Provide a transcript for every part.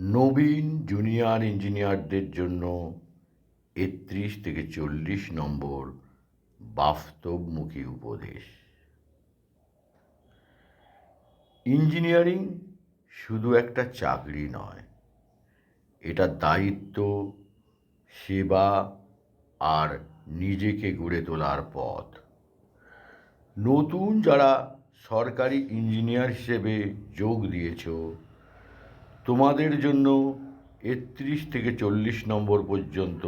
নবীন junior ইঞ্জিনিয়ারদের জন্য একত্রিশ থেকে চল্লিশ নম্বর বাস্তবমুখী উপদেশ। ইঞ্জিনিয়ারিং শুধু একটা চাকরি নয়, এটা দায়িত্ব, সেবা আর নিজেকে গড়ে তোলার পথ। নতুন যারা সরকারি ইঞ্জিনিয়ার হিসেবে যোগ দিয়েছ তোমাদের জন্য একত্রিশ থেকে চল্লিশ নম্বর পর্যন্ত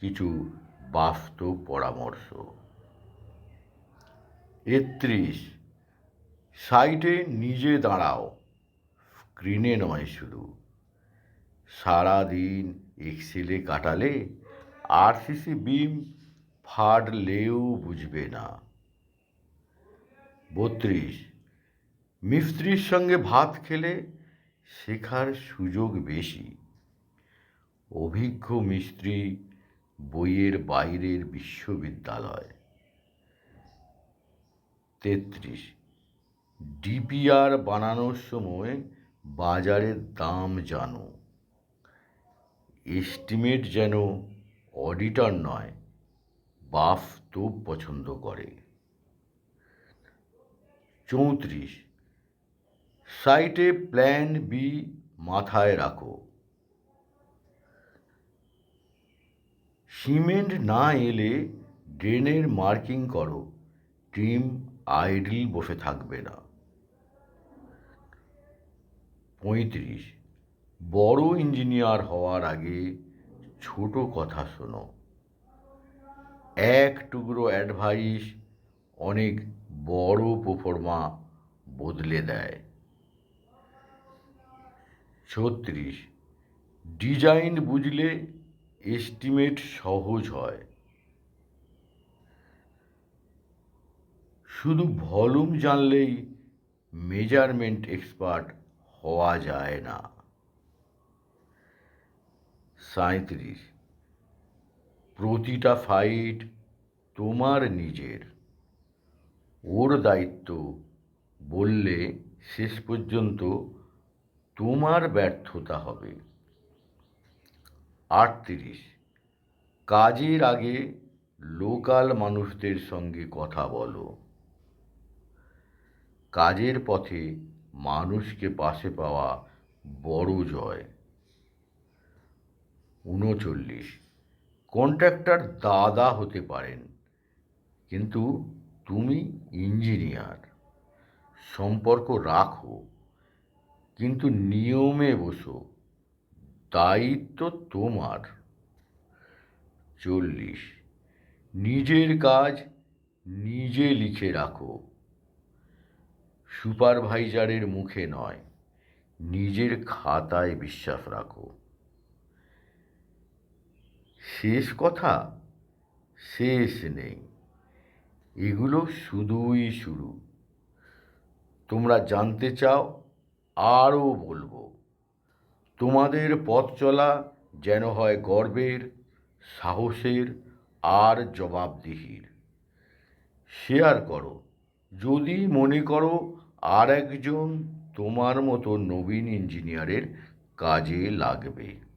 কিছু বাস্তব পরামর্শ। একত্রিশ, সাইটে নিজে দাঁড়াও, স্ক্রিনে নয় শুধু। সারাদিন এক্সেলে কাটালে আরসিসি বিম ফাটলেও বুঝবে না। বত্রিশ, মিস্ত্রির সঙ্গে ভাত খেলে শেখার সুযোগ বেশি। অভিজ্ঞ মিস্ত্রি বইয়ের বাইরের বিশ্ববিদ্যালয়। তেত্রিশ। ডিপিআর বানানোর সময় বাজারের দাম জানো। এস্টিমেট যেন অডিটর নয়, বাফ তো পছন্দ করে। চৌত্রিশ। সাইটে প্ল্যান বি মাথায় রাখো। সিমেন্ট না এলে ড্রেনের মার্কিং করো, টিম আইডল বসে থাকবে না। পঁয়ত্রিশ, বড় ইঞ্জিনিয়ার হওয়ার আগে ছোট কথা শোনো। এক টুকরো অ্যাডভাইস অনেক বড় প্রফর্মা বদলে দেয়। ছত্রিশ। ডিজাইন বুঝলে এস্টিমেট সহজ হয়। শুধু ভলিউম জানলেই মেজারমেন্ট এক্সপার্ট হওয়া যায় না। সাঁত্রিশ প্রতিটা ফাইট তোমার নিজের। ওর দায়িত্ব বললে শেষ পর্যন্ত তোমার ব্যর্থতা হবে। আটত্রিশ, কাজের আগে লোকাল মানুষদের সঙ্গে কথা বলো। কাজের পথে মানুষকে পাশে পাওয়া বড় জয়। উনচল্লিশ, কন্ট্রাক্টর দাদা হতে পারেন, কিন্তু তুমি ইঞ্জিনিয়ার। সম্পর্ক রাখো। কিন্তু নিয়মে বসো। দায়িত্ব তোমার। চল্লিশ। নিজের কাজ নিজে লিখে রাখো। সুপারভাইজারের মুখে নয়, নিজের খাতায় বিশ্বাস রাখো। শেষ কথা? শেষ নেই। এগুলো শুধুই শুরু। তোমরা জানতে চাও আরও বলব, তোমাদের পথ চলা যেন হয় গর্বের, সাহসের আর জবাবদিহির। শেয়ার করো, যদি মনে করো আর একজন তোমার মতো নবীন ইঞ্জিনিয়ারের কাজে লাগবে।